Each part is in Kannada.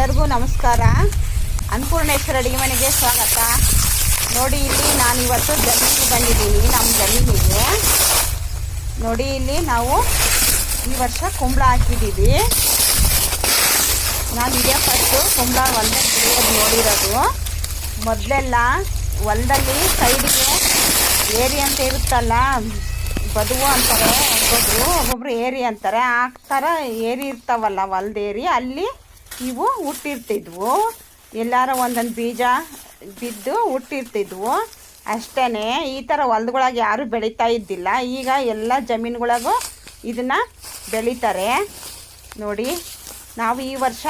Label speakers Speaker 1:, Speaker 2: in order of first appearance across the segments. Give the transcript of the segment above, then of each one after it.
Speaker 1: ಎಲ್ಲರಿಗೂ ನಮಸ್ಕಾರ. ಅನ್ನಪೂರ್ಣೇಶ್ವರ ಅಡುಗೆ ಮನೆಗೆ ಸ್ವಾಗತ. ನೋಡಿ, ಇಲ್ಲಿ ನಾನು ಇವತ್ತು ಜಮೀನಿಗೆ ಬಂದಿದ್ದೀನಿ. ನಮ್ಮ ಜಮೀನಿಗೆ. ನೋಡಿ, ಇಲ್ಲಿ ನಾವು ಈ ವರ್ಷ ಕುಂಬಳ ಹಾಕಿದ್ದೀವಿ. ನಾನು ಇದೇ ಫಸ್ಟು ಕುಂಬಳ ಹೊಲ್ದಲ್ಲಿ ಬೆಳೆಯೋದು ನೋಡಿರೋದು. ಮೊದಲೆಲ್ಲ ಹೊಲದಲ್ಲಿ ಸೈಡಿಗೆ ಏರಿ ಅಂತ ಇರುತ್ತಲ್ಲ, ಬದುವು ಅಂತಾರೆ, ಒಬ್ಬೊಬ್ರು ಒಬ್ಬೊಬ್ರು ಏರಿ ಅಂತಾರೆ. ಆ ಥರ ಏರಿ ಇರ್ತಾವಲ್ಲ ಹೊಲ್ದ ಏರಿ. ಅಲ್ಲಿ ಇವು ಹುಟ್ಟಿರ್ತಿದ್ವು. ಎಲ್ಲಾರ ಒಂದೊಂದು ಬೀಜ ಬಿದ್ದು ಹುಟ್ಟಿರ್ತಿದ್ವು. ಅಷ್ಟೇ ಈ ಥರ ಹೊಲ್ದೊಳಗೆ ಯಾರೂ ಬೆಳೀತಾ ಇದ್ದಿಲ್ಲ. ಈಗ ಎಲ್ಲ ಜಮೀನುಗಳಿಗೂ ಇದನ್ನು ಬೆಳೀತಾರೆ. ನೋಡಿ, ನಾವು ಈ ವರ್ಷ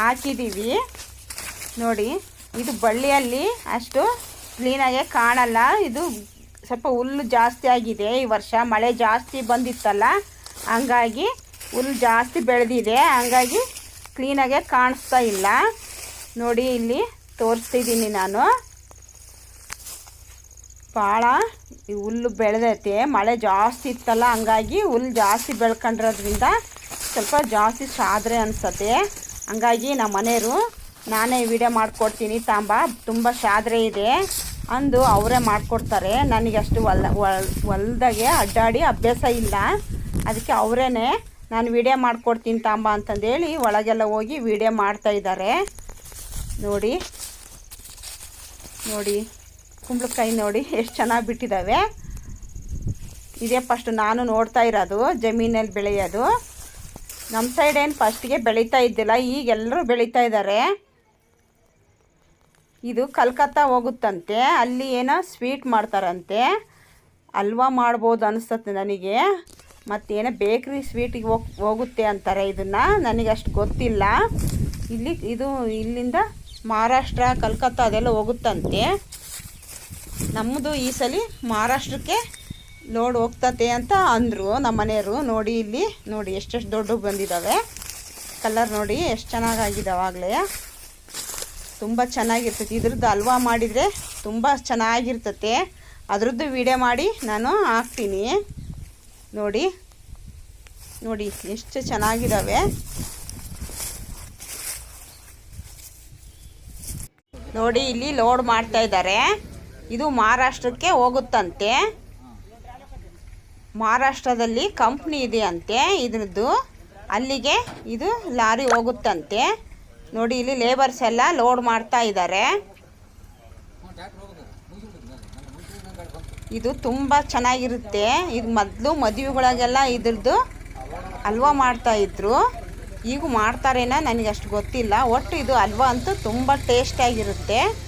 Speaker 1: ಹಾಕಿದ್ದೀವಿ ನೋಡಿ, ಇದು ಬಳ್ಳಿಯಲ್ಲಿ ಅಷ್ಟು ಕ್ಲೀನಾಗೆ ಕಾಣಲ್ಲ. ಇದು ಸ್ವಲ್ಪ ಹುಲ್ಲು ಜಾಸ್ತಿ ಆಗಿದೆ ಈ ವರ್ಷ. ಮಳೆ ಜಾಸ್ತಿ ಬಂದಿತ್ತಲ್ಲ, ಹಂಗಾಗಿ ಹುಲ್ಲು ಜಾಸ್ತಿ ಬೆಳೆದಿದೆ. ಹಂಗಾಗಿ ಕ್ಲೀನಾಗೆ ಕಾಣಿಸ್ತಾ ಇಲ್ಲ. ನೋಡಿ ಇಲ್ಲಿ ತೋರಿಸ್ತಿದ್ದೀನಿ ನಾನು. ಭಾಳ ಹುಲ್ಲು ಬೆಳೆದೈತೆ. ಮಳೆ ಜಾಸ್ತಿ ಇತ್ತಲ್ಲ, ಹಂಗಾಗಿ ಹುಲ್ಲು ಜಾಸ್ತಿ ಬೆಳ್ಕೊಂಡಿರೋದ್ರಿಂದ ಸ್ವಲ್ಪ ಜಾಸ್ತಿ ಸಾದ್ರೆ ಅನಿಸತ್ತೆ. ಹಂಗಾಗಿ ನಮ್ಮ ಮನೆಯವರು, ನಾನೇ ವಿಡಿಯೋ ಮಾಡಿಕೊಡ್ತೀನಿ ತಾಂಬ, ತುಂಬ ಸಾದ್ರೆ ಇದೆ ಅಂದು ಅವರೇ ಮಾಡಿಕೊಡ್ತಾರೆ. ನನಗೆ ಅಷ್ಟು ಹೊಲ ಹೊಲ್ದಾಗೆ ಅಡ್ಡಾಡಿ ಅಭ್ಯಾಸ ಇಲ್ಲ. ಅದಕ್ಕೆ ಅವರೇ ನಾನು ವಿಡಿಯೋ ಮಾಡ್ಕೊಡ್ತೀನಿ ತಾಂಬ ಅಂತಂದೇಳಿ ಒಳಗೆಲ್ಲ ಹೋಗಿ ವಿಡಿಯೋ ಮಾಡ್ತಾ ಇದ್ದಾರೆ. ನೋಡಿ ನೋಡಿ, ಕುಂಬಳಕಾಯಿ ನೋಡಿ ಎಷ್ಟು ಚೆನ್ನಾಗಿ ಬಿಟ್ಟಿದ್ದಾವೆ ಇದೇ ಫಸ್ಟ್ ನಾನು ನೋಡ್ತಾ ಇರೋದು, ಜಮೀನಲ್ಲಿ ಬೆಳೆಯೋದು. ನಮ್ಮ ಸೈಡ್ ಏನು ಫಸ್ಟಿಗೆ ಬೆಳೀತಾ ಇದ್ದಿಲ್ಲ, ಈಗ ಎಲ್ಲರೂ ಬೆಳೀತಾ ಇದ್ದಾರೆ. ಇದು ಕಲ್ಕತ್ತಾ ಹೋಗುತ್ತಂತೆ, ಅಲ್ಲಿ ಏನೋ ಸ್ವೀಟ್ ಮಾಡ್ತಾರಂತೆ. ಹಲ್ವಾ ಮಾಡ್ಬೋದು ಅನಿಸ್ತತ್ತೆ ನನಗೆ. ಮತ್ತೇನೋ ಬೇಕ್ರಿ ಸ್ವೀಟಿಗೆ ಹೋಗ್, ಹೋಗುತ್ತೆ ಅಂತಾರೆ. ಇದನ್ನು ನನಗೆ ಅಷ್ಟು ಗೊತ್ತಿಲ್ಲ. ಇಲ್ಲಿ, ಇದು ಇಲ್ಲಿಂದ ಮಹಾರಾಷ್ಟ್ರ, ಕಲ್ಕತ್ತಾ ಅದೆಲ್ಲ ಹೋಗುತ್ತಂತೆ. ನಮ್ಮದು ಈ ಸಲ ಮಹಾರಾಷ್ಟ್ರಕ್ಕೆ ಲೋಡ್ ಹೋಗ್ತತೆ ಅಂತ ಅಂದರು ನಮ್ಮ ಮನೆಯವರು ನೋಡಿ ಇಲ್ಲಿ, ನೋಡಿ ಎಷ್ಟೆಷ್ಟು ದೊಡ್ಡ ಬಂದಿದ್ದಾವೆ ಕಲರ್ ನೋಡಿ ಎಷ್ಟು ಚೆನ್ನಾಗಾಗಿದ್ದಾವೆ ಆಗಲೇ. ತುಂಬ ಚೆನ್ನಾಗಿರ್ತೈತಿ. ಇದ್ರದ್ದು ಹಲ್ವಾ ಮಾಡಿದರೆ ತುಂಬ ಚೆನ್ನಾಗಿರ್ತತೆ. ಅದರದ್ದು ವಿಡಿಯೋ ಮಾಡಿ ನಾನು ಹಾಕ್ತೀನಿ. ನೋಡಿ. ನೋಡಿ, ಎಷ್ಟು ಚೆನ್ನಾಗಿದ್ದಾವೆ ನೋಡಿ, ಇಲ್ಲಿ ಲೋಡ್ ಮಾಡ್ತಾ ಇದ್ದಾರೆ. ಇದು ಮಹಾರಾಷ್ಟ್ರಕ್ಕೆ ಹೋಗುತ್ತಂತೆ. ಮಹಾರಾಷ್ಟ್ರದಲ್ಲಿ ಕಂಪ್ನಿ ಇದೆ ಅಂತೆ, ಇದ್ರದ್ದು. ಅಲ್ಲಿಗೆ ಇದು ಲಾರಿ ಹೋಗುತ್ತಂತೆ. ನೋಡಿ, ಇಲ್ಲಿ ಲೇಬರ್ಸ್ ಎಲ್ಲ ಲೋಡ್ ಮಾಡ್ತಾ ಇದ್ದಾರೆ. ಇದು ತುಂಬ ಚೆನ್ನಾಗಿರುತ್ತೆ. ಇದು ಮೊದಲು ಮದುವೆಗಳಿಗೆಲ್ಲ ಇದ್ರದ್ದು ಹಲ್ವಾ ಮಾಡ್ತಾ ಇದ್ರು. ಈಗ ಮಾಡ್ತಾರೇನೋ ನನಗೆ ಅಷ್ಟು ಗೊತ್ತಿಲ್ಲ. ಒಟ್ಟು ಇದು ಹಲ್ವಾ ಅಂತೂ ತುಂಬ ಟೇಸ್ಟಾಗಿರುತ್ತೆ